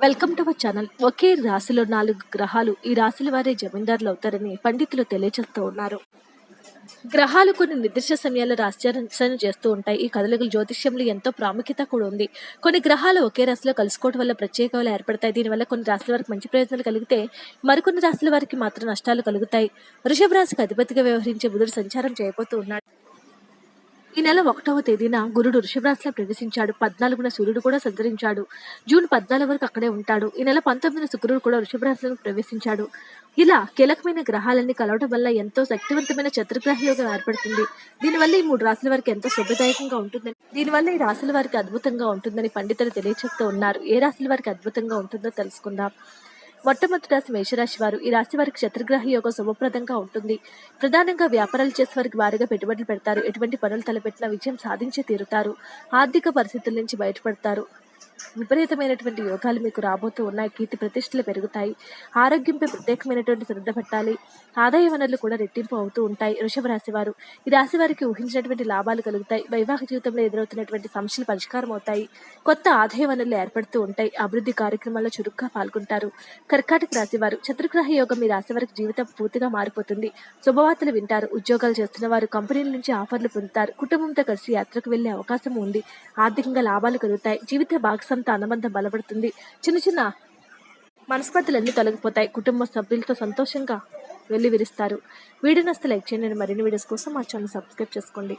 Welcome to our channel ఒకే రాశిలో నాలుగు గ్రహాలు ఈ రాశుల వారే జమీందారులు అవుతారని పండితులు తెలియజేస్తూ ఉన్నారు. గ్రహాలు కొన్ని నిర్దిష్ట సమయాల్లో రాశ్చర్యం చేస్తూ ఉంటాయి. ఈ కదలికలు జ్యోతిష్యంలో ఎంతో ప్రాముఖ్యత కూడా ఉంది. కొన్ని గ్రహాలు ఒకే రాశిలో కలుసుకోవడం వల్ల ప్రత్యేకాలు ఏర్పడతాయి. దీనివల్ల కొన్ని రాశుల వారికి మంచి ప్రయోజనాలు కలిగితే మరికొన్ని రాశుల వారికి మాత్రం నష్టాలు కలుగుతాయి. వృషభ రాశికి అధిపతిగా వ్యవహరించే బుధుడు సంచారం చేయబోతూ ఉన్నాడు. ఈ నెల ఒకటవ తేదీన గురుడు వృషభరాశిలో ప్రవేశించాడు. పద్నాలుగున సూర్యుడు కూడా సంచరించాడు. జూన్ పద్నాలుగు వరకు అక్కడే ఉంటాడు. ఈ నెల పంతొమ్మిదిన శుక్రుడు కూడా వృషభరాశిలో ప్రవేశించాడు. ఇలా కీలకమైన గ్రహాలన్నీ కలవడం వల్ల ఎంతో శక్తివంతమైన చతుర్గ్రహ యోగం ఏర్పడుతుంది. దీనివల్ల ఈ మూడు రాశుల వారికి ఎంతో శుభదాయకంగా ఉంటుందని దీనివల్ల ఈ రాశుల వారికి అద్భుతంగా ఉంటుందని పండితులు తెలియచేస్తూ ఉన్నారు. ఏ రాశుల వారికి అద్భుతంగా ఉంటుందో తెలుసుకుందాం. మొట్టమొదటి రాశి మేషరాశి వారు ఈ రాశి వారికి శత్రుగ్రహ యోగం శుభప్రదంగా ఉంటుంది. ప్రధానంగా వ్యాపారాలు చేసే వారికి వారిగా పెట్టుబడులు పెడతారు. ఎటువంటి పనులు తలపెట్టినా విజయం సాధించి తీరుతారు. ఆర్థిక పరిస్థితుల నుంచి బయటపడతారు. విపరీతమైనటువంటి యోగాలు మీకు రాబోతూ ఉన్నాయి. కీర్తి ప్రతిష్టలు పెరుగుతాయి. ఆరోగ్యంపై ప్రత్యేకమైనటువంటి శ్రద్ధ పెట్టాలి. ఆదాయ వనరులు కూడా రెట్టింపు అవుతూ ఉంటాయి. వృషభ రాశి వారు ఈ రాశి వారికి ఊహించినటువంటి లాభాలు కలుగుతాయి. వైవాహిక జీవితంలో ఎదురవుతున్నటువంటి సమస్యలు పరిష్కారం అవుతాయి. కొత్త ఆదాయ వనరులు ఏర్పడుతూ ఉంటాయి. అభివృద్ధి కార్యక్రమాల్లో చురుగ్గా పాల్గొంటారు. కర్కాటక రాశి వారు చతుర్గ్రహ యోగం మీ రాశి వారికి జీవితం పూర్తిగా మారిపోతుంది. శుభవార్తలు వింటారు. ఉద్యోగాలు చేస్తున్న వారు కంపెనీల నుంచి ఆఫర్లు పొందుతారు. కుటుంబంతో కలిసి యాత్రకు వెళ్ళే అవకాశం ఉంది. ఆర్థికంగా లాభాలు కలుగుతాయి. జీవిత భాగస్వామితో అనుబంధం బలపడుతుంది. చిన్న చిన్న మనస్పర్ధలన్నీ తొలగిపోతాయి. కుటుంబ సభ్యులతో సంతోషంగా వెళ్ళి విరుస్తారు వీడియో నస్తే లైక్ చేయండి. మరిన్ని వీడియోస్ కోసం మా ఛానల్ సబ్స్క్రైబ్ చేసుకోండి.